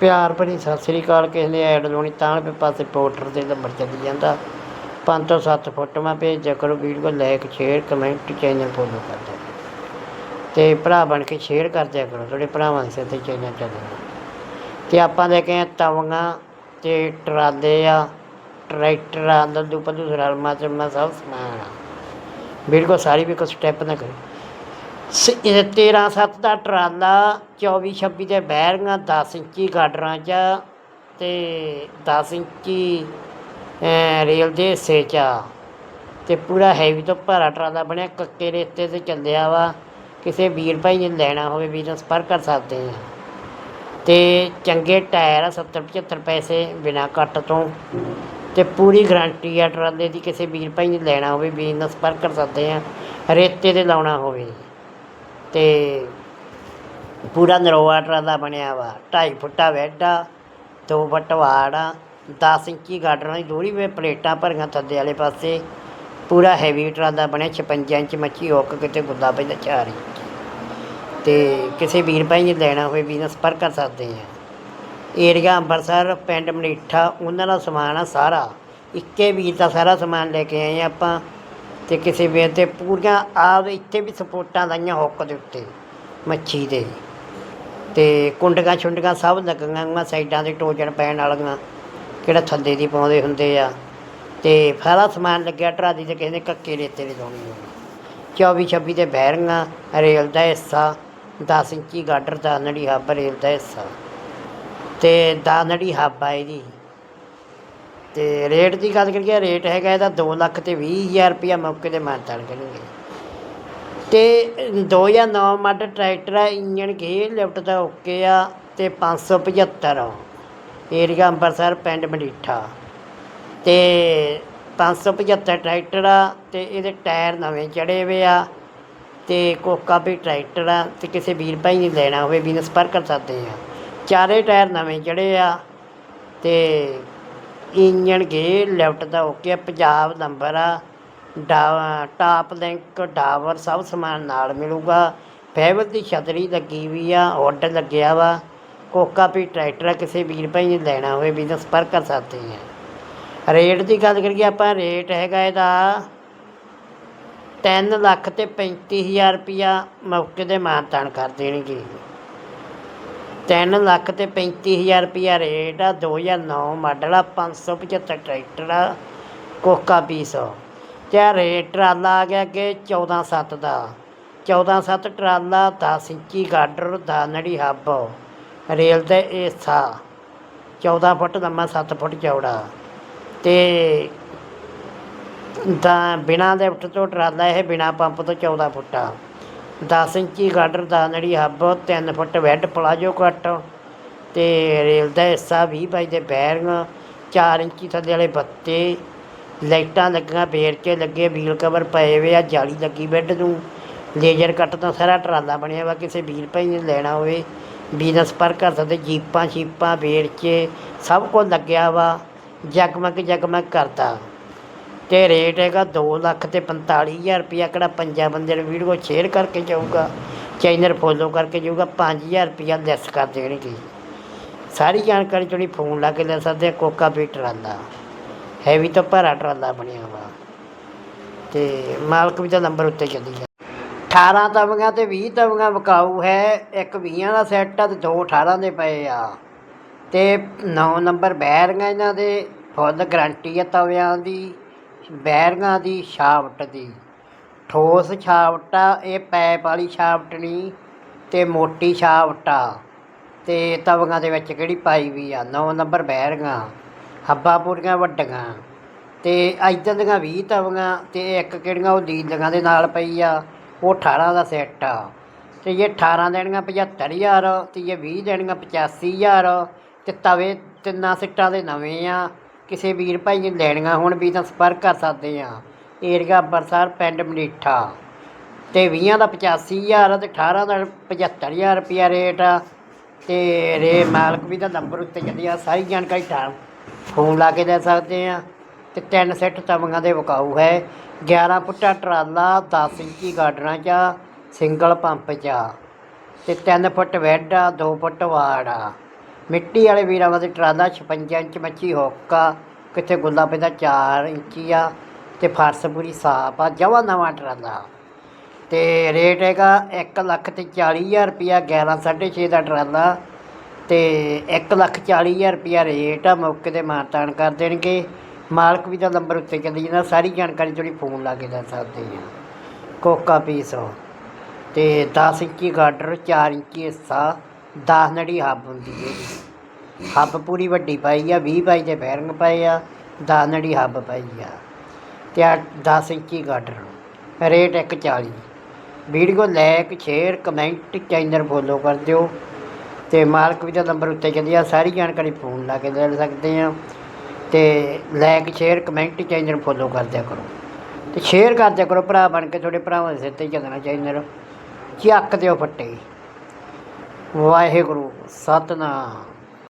ਪਿਆਰ ਭਰੀ ਸਤਿ ਸ੍ਰੀ ਅਕਾਲ, ਕਿਸੇ ਨੇ ਐਡ ਲਾਉਣੀ ਤਾਂ ਵੀ ਪਾਸੇ ਪੋਰਟਰ ਦੇ ਨੰਬਰ ਚੱਲੀ ਜਾਂਦਾ। ਪੰਜ ਤੋਂ ਸੱਤ ਫੋਟੋਆਂ ਭੇਜਿਆ ਕਰੋ, video like share comment channel follow ਕਰ ਦਿਓ। ਤੇ ਭਰਾ ਬਣ ਕੇ ਸ਼ੇਅਰ ਕਰ ਦਿਆ ਕਰੋ, ਤੁਹਾਡੇ ਭਰਾਵਾਂ ਦੇ ਤੇ ਚੈਨਲ ਚੱਲਦਾ। ਤੇ ਆਪਾਂ ਲੈ ਕੇ ਆਏ ਤਵੀਆਂ ਤੇ ਟਰਾਲੇ ਆ, ਟਰੈਕਟਰਾਂ ਆ ਲੱਦੂ ਪੱਦੂ ਰਲਮਾ ਚਮਾ ਸਭ ਸਮਾਨ ਆ। ਵੀਡੀਓ ਸਾਰੀ ਵੀ ਕੋਈ ਸਟੈਪ ਨਾ ਕਰੋ। 13 7 ਦਾ ਟਰਾਲਾ 24 26 ਦੇ ਬੈਰੀਆਂ 10 ਇੰਚੀ ਗਾਡਰਾਂ 'ਚ ਤੇ 10 ਇੰਚੀ ਰੇਲ ਦੇ ਹਿੱਸੇ 'ਚ। ਆ ਤੇ ਪੂਰਾ ਹੈਵੀ ਤੋਂ ਭਾਰਾ ਟਰਾਲਾ ਬਣਿਆ, ਕੱਕੇ ਰੇਤੇ ਤੇ ਚੱਲਿਆ ਵਾ। ਕਿਸੇ ਵੀਰ ਭਾਈ ਨੇ ਲੈਣਾ ਹੋਵੇ, ਵੀਰ ਨਾਲ ਸੰਪਰਕ ਕਰ ਸਕਦੇ ਆ। ਤੇ ਚੰਗੇ ਟਾਇਰ ਆ 70 75 ਪੈਸੇ ਬਿਨਾ ਕੱਟ ਤੋਂ। ਤੇ ਪੂਰੀ ਗਾਰੰਟੀ ਆ ਟਰਾਲੇ ਦੀ, ਕਿਸੇ ਵੀਰ ਭਾਈ ਨੇ ਲੈਣਾ ਹੋਵੇ, ਵੀਰ ਨਾਲ ਸੰਪਰਕ ਕਰ ਸਕਦੇ ਆ। ਰੇਤੇ ਤੇ ਲਾਉਣਾ ਹੋਵੇ। ਤੇ ਪੂਰਾ ਨਰੋਆ ਟਰਾਲਾ ਬਣਿਆ ਵਾ 2.5 ਫੁੱਟਾ ਬੈੱਡ ਆ, ਦੋ ਫੁੱਟ ਵਾੜ ਆ 10 ਇੰਚੀ ਗਾਡਰਾਂ ਦੀ ਦੋਹਰੀ ਵੇ, ਪਲੇਟਾਂ ਭਰੀਆਂ ਥੱਲੇ ਵਾਲੇ ਪਾਸੇ, ਪੂਰਾ ਹੈਵੀ ਟਰਾਲਾ ਬਣਿਆ 56 ਇੰਚ ਮੱਛੀ ਹੁੱਕ ਕਿਤੇ ਗੁੱਦਾ ਪੈਂਦਾ 4 ਇੰਚ। ਤੇ ਕਿਸੇ ਵੀਰ ਭਾਈ ਨੇ ਲੈਣਾ ਹੋਵੇ ਵੀ ਨਾਲ ਸੰਪਰਕ ਕਰ ਸਕਦੇ ਆ। ਏਰੀਆ ਅੰਮ੍ਰਿਤਸਰ ਪਿੰਡ ਮਨੀਠਾ ਉਹਨਾਂ ਦਾ ਸਮਾਨ ਆ ਸਾਰਾ। ਇੱਕੇ ਵੀਰ ਦਾ ਸਾਰਾ ਸਮਾਨ ਲੈ ਕੇ ਆਏ ਆ ਆਪਾਂ। ਤੇ ਕਿਸੇ ਵੀਰ ਤੇ ਪੂਰੀਆਂ ਆਪ ਇੱਥੇ ਵੀ ਸਪੋਰਟਾਂ ਲਾਈਆਂ ਹੁੱਕ ਦੇ ਉੱਤੇ, ਮੱਛੀ ਦੇ। ਤੇ ਕੁੰਡਗਾ ਛੁੰਡਗਾ ਸਭ ਲੱਗੀਆਂ ਹੋਈਆਂ ਸਾਈਡਾਂ ਤੇ ਟੋਜਣ ਪੈਣ ਵਾਲੀਆਂ, ਕਿਹੜਾ ਥੱਲੇ ਦੀ ਪਾਉਂਦੇ ਹੁੰਦੇ ਆ। ਤੇ ਸਾਰਾ ਸਮਾਨ ਲੱਗਿਆ ਟਰਾਲੀ ਤੇ ਕਿਸੇ ਨੇ ਕੱਕੇ ਰੇਤੇ ਦੀ ਲਾਉਣੀ ਹੋਣੀ 24 26 ਦੇ ਬੈਰਿੰਗਾਂ ਰੇਲ ਦਾ ਹਿੱਸਾ 10 ਇੰਚੀ ਗਾਡਰ ਦਾ ਨੜੀ ਹੱਬ ਰੇਲ ਦਾ ਹਿੱਸਾ। ਤੇ ਦਾਨੜੀ ਹੱਬ ਆ ਇਹਦੀ। ਤੇ ਰੇਟ ਦੀ ਗੱਲ ਕਰੀਏ ਰੇਟ ਹੈਗਾ ਇਹਦਾ 2 ਲੱਖ ਤੇ 20000 ਰੁਪਇਆ ਮੌਕੇ ਤੇ ਮਾਨਤਾਨ ਕਰਨਗੇ। ਤੇ 2009 ਮਾਡਲ ਟਰੈਕਟਰ ਆ ਇੰਜਨ ਗੇ ਲਿਫਟ ਦਾ ਓਕੇ ਆ ਤੇ 575 ਆ ਏਰੀਆ ਅੰਮ੍ਰਿਤਸਰ ਪਿੰਡ ਮਡੀਠਾ ਤੇ 575 ਟਰੈਕਟਰ ਆ ਤੇ ਇਹਦੇ ਟਾਇਰ ਨਵੇਂ ਚੜੇ ਹੋਏ ਆ ਤੇ ਕੋਕਾ ਵੀ ਟਰੈਕਟਰ ਆ ਤੇ ਕਿਸੇ ਵੀਰ ਭਾਈ ਨੇ ਲੈਣਾ ਹੋਵੇ ਵੀ ਸੰਪਰਕ ਕਰ ਸਕਦੇ ਆ। ਚਾਰੇ ਟਾਇਰ ਨਵੇਂ ਚੜੇ ਆ ਤੇ ਇੰਜਣ ਗੇ ਲੈਫਟ ਦਾ ਓਕੇ, ਪੰਜਾਬ ਨੰਬਰ ਆ। ਡਾ, ਟਾਪ ਲਿੰਕ, ਡਾਵਰ ਸਭ ਸਮਾਨ ਨਾਲ ਮਿਲੂਗਾ। ਫੈਬਰ ਦੀ ਛਤਰੀ ਲੱਗੀ ਵੀ ਆ ਹੁੱਡ ਲੱਗਿਆ ਵਾ। ਕੋਕਾ ਵੀ ਟਰੈਕਟਰ ਆ, ਕਿਸੇ ਵੀਰ ਭਾਈ ਨੇ ਲੈਣਾ ਹੋਵੇ ਵੀ ਤਾਂ ਕਰ ਸਕਦੇ ਆ। ਰੇਟ ਦੀ ਗੱਲ ਕਰੀਏ, ਆਪਾਂ ਰੇਟ ਹੈਗਾ ਇਹਦਾ 3 ਲੱਖ ਤੇ 35000 ਰੁਪਇਆ, ਮੌਕੇ ਦੇ ਮਾਨਤਾਨ ਕਰ ਦੇਣਗੇ। ਤਿੰਨ ਲੱਖ ਤੇ 35000 ਰੁਪਇਆ ਰੇਟ ਆ 2009 ਮਾਡਲ ਆ 575 ਟਰੈਕਟਰ ਆ, ਕੋਕਾ ਪੀਸ ਤੇ ਆਹ ਰੇਟ ਟਰਾਲਾ ਆ ਗਿਆ ਅੱਗੇ 14 7 ਦਾ। 14 7 ਟਰਾਲਾ 10 ਇੰਚੀ ਗਾਡਰ ਦਾ ਨੜੀ ਹੱਬ, ਰੇਲ 'ਤੇ ਏਸਾ 14 ਫੁੱਟ ਲੰਮਾ 7 ਫੁੱਟ ਚੌੜਾ। ਤੇ ਦਾ ਬਿਨਾ ਲਿਫਟ ਤੋਂ ਟਰਾਲਾ ਇਹ ਬਿਨਾ ਪੰਪ ਤੋਂ 14 ਫੁੱਟਾ 10 ਇੰਚੀ ਗਾਡਰ ਦਾ ਨੜੀ ਹੱਬ 3 ਫੁੱਟ ਵੈੱਡ ਪਲਾਜੋ ਕੱਟ ਤੇ ਰੇਲ ਦਾ ਹਿੱਸਾ 20 ਬਾਈ ਦੇ ਬੈਰਿੰਗ 4 ਇੰਚੀ ਥੱਲੇ ਵਾਲੇ ਬੱਤੇ, ਲਾਈਟਾਂ ਲੱਗੀਆਂ ਬੇਰ ਕੇ ਲੱਗੇ, ਵੀਲ ਕਵਰ ਪਏ ਹੋਏ ਆ, ਜਾਲੀ ਲੱਗੀ ਬੈੱਡ ਨੂੰ। ਲੇਜ਼ਰ ਕੱਟ ਤੋਂ ਸਾਰਾ ਟਰਾਲਾ ਬਣਿਆ ਵਾ, ਕਿਸੇ ਵੀਰ ਭਾਈ ਨੇ ਲੈਣਾ ਹੋਵੇ। ਬਿਜ਼ਨਸ ਪਰ ਕਰ ਸਕਦੇ ਜੀਪਾਂ, ਸ਼ੀਪਾਂ ਵੇਰਚੇ ਸਭ ਕੁਝ ਲੱਗਿਆ ਵਾ ਜਗਮਗ ਜਗਮਗ ਕਰਦਾ। ਤੇ ਰੇਟ ਹੈਗਾ 2 ਲੱਖ ਤੇ 45000 ਰੁਪਇਆ। ਕਿਹੜਾ ਪੰਜਾਂ ਬੰਦੇ ਨੂੰ ਵੀਡੀਓ ਸ਼ੇਅਰ ਕਰਕੇ ਜਾਊਗਾ, ਚੈਨਲ ਫੋਲੋ ਕਰਕੇ ਜਾਊਗਾ 5000 ਰੁਪਇਆ ਲੈਸ ਕਰ ਦੇਣਗੇ। ਸਾਰੀ ਜਾਣਕਾਰੀ ਜਿਹੜੀ ਫੋਨ ਲਾ ਕੇ ਲੈ ਸਕਦੇ ਆ ਕੋਕਾ ਵੀ ਟਰਾਲਾ। ਹੈਵੀ ਤੋਂ ਭਰਾ ਟਰਾਲਾ ਬਣਿਆ ਵਾ। ਤੇ ਮਾਲਕ ਵੀ ਤਾਂ ਨੰਬਰ ਉੱਤੇ ਚੱਲੀ ਗਿਆ। 18 ਤਵੀਆਂ ਤੇ 20 ਤਵੀਆਂ ਵਿਕਾਊ ਹੈ, ਇੱਕ 20 ਦਾ ਸੈੱਟ ਆ ਤੇ ਦੋ 18 ਦੇ ਪਏ ਆ। ਤੇ 9 ਨੰਬਰ ਬੈਰੀਆਂ ਇਹਨਾਂ ਦੇ, ਫੁੱਲ ਗਰੰਟੀ ਆ ਤਵਿਆਂ ਦੀ। ਬੈਰੀਆਂ ਦੀ ਛਾਵਟ ਦੀ। ਠੋਸ ਛਾਵਟ ਆ ਇਹ ਪੈਪ ਵਾਲੀ ਛਾਵਟ ਨਹੀਂ, ਤੇ ਮੋਟੀ ਛਾਵਟ। ਆ ਤੇ ਤਵੀਆਂ ਦੇ ਵਿੱਚ ਕਿਹੜੀ ਪਾਈ ਵੀ ਆ? 9 ਨੰਬਰ ਬੈਰੀਆਂ, ਹੱਬਾਂ ਪੂਰੀਆਂ ਵੱਡੀਆਂ। ਤੇ ਇੱਧਰ ਦੀਆਂ 20 ਤਵੀਆਂ, ਤੇ ਇੱਕ ਕਿਹੜੀਆਂ ਉਹ ਲੀਲੀਆਂ ਦੇ ਨਾਲ ਪਈ ਆ? ਉਹ 18 ਦਾ ਸੈੱਟ ਆ। ਤੇ ਇਹ 18 ਦੇਣੀਆਂ 75000 ਤੇ ਇਹ 20 ਦੇਣੀਆਂ 85000 ਤੇ ਤਵੇ ਤਿੰਨਾਂ ਸਿੱਟਾਂ ਦੇ ਨਵੇਂ ਆ। ਕਿਸੇ ਵੀਰ ਭਾਈ ਨੇ ਲੈਣੀਆਂ ਹੋਣ ਵੀ ਤਾਂ ਸੰਪਰਕ ਕਰ ਸਕਦੇ ਆ ਏਰੀਆ ਅੰਬਰਸਰ ਪਿੰਡ ਮਨੀਠਾ। ਤੇ 20 ਦਾ 85000 ਤੇ 18 ਦਾ 75000 ਰੁਪਿਆ ਰੇਟ ਆ। ਤੇ ਰੇ ਮਾਲਕ ਵੀ ਦਾ ਨੰਬਰ ਉੱਤੇ ਚੱਲੀ ਆ। ਸਾਰੀ ਜਾਣਕਾਰੀ ਠਾ ਫੋਨ ਲਾ ਕੇ ਲੈ ਸਕਦੇ ਆ ਤੇ ਤਿੰਨ ਸੈੱਟ ਤਵੀਆਂ ਦੇ ਵਕਾਊ ਹੈ। 11 ਫੁੱਟਾ ਟਰਾਲਾ 10 ਇੰਚੀ ਗਾਡਰਾਂ 'ਚ ਆ, ਸਿੰਗਲ ਪੰਪ 'ਚ ਆ। ਤੇ 3 ਫੁੱਟ ਬੈੱਡ ਆ 2 ਫੁੱਟ ਵਾੜ ਆ। ਮਿੱਟੀ ਵਾਲੇ ਵੀਰਾਂ ਵਾਸਤੇ ਟਰਾਲਾ 56 ਇੰਚ ਮੱਛੀ ਹੋਕਾ, ਕਿੱਥੇ ਗੁੱਲਾ ਪੈਂਦਾ 4 ਇੰਚੀ ਆ ਤੇ ਫਰਸ ਪੂਰੀ ਸਾਫ਼ ਆ ਜਵਾ ਨਵਾਂ ਟਰਾਲਾ। ਤੇ ਰੇਟ ਹੈਗਾ 1 ਲੱਖ ਤੇ 40000 ਰੁਪਿਆ 11 6.5 ਦਾ ਟਰਾਲਾ। ਤੇ 1 ਲੱਖ 40000 ਰੁਪਿਆ ਰੇਟ ਆ, ਮੌਕੇ ਤੇ ਮਾਰਤਾਨ ਕਰ ਦੇਣਗੇ। ਮਾਲਕ ਵੀ ਦਾ ਨੰਬਰ ਉੱਤੇ ਚੱਲੀ ਜਾਂਦਾ, ਸਾਰੀ ਜਾਣਕਾਰੀ ਜਿਹੜੀ ਫੋਨ ਲਾ ਕੇ ਦੱਸ ਸਕਦੇ ਆ। ਕੋਕਾ ਪੀਸ ਤੇ 10 ਇੰਚੀ ਗਾਡਰ 4 ਇੰਚੀ ਹਿੱਸਾ। 10 ਨੜੀ ਹੱਬ ਹੁੰਦੀ ਹੈ ਹੱਬ ਪੂਰੀ ਵੱਡੀ ਪਾਈ ਆ 20 ਪਾਈ 'ਤੇ ਬੈਰਿੰਗ ਪਏ ਆ 10 ਨੜੀ ਹੱਬ ਪਾਈ ਆ। ਤੇ ਆ 10 ਇੰਚੀ girder rate 140 video like, share, comment, channel follow ਕਰ ਦਿਓ। ਤੇ ਮਾਲਕ ਵੀ ਦਾ ਨੰਬਰ ਉੱਤੇ ਚੱਲੀ ਆ, ਸਾਰੀ ਜਾਣਕਾਰੀ ਫੋਨ ਲਾ ਕੇ ਲੈ ਸਕਦੇ ਆ। ਤੇ like, share, comment, channel follow ਕਰ ਦਿਆ ਕਰੋ। ਤੇ ਸ਼ੇਅਰ ਕਰ ਦਿਆ ਕਰੋ, ਭਰਾ ਬਣ ਕੇ ਤੁਹਾਡੇ ਭਰਾਵਾਂ ਦੇ ਸਿਰ ਤੇ ਚੱਲਣਾ ਚੈਨਲ ਚੱਕ ਦਿਓ ਫੱਟੇ। ਵਾਹਿਗੁਰੂ ਸਤਨਾਮ।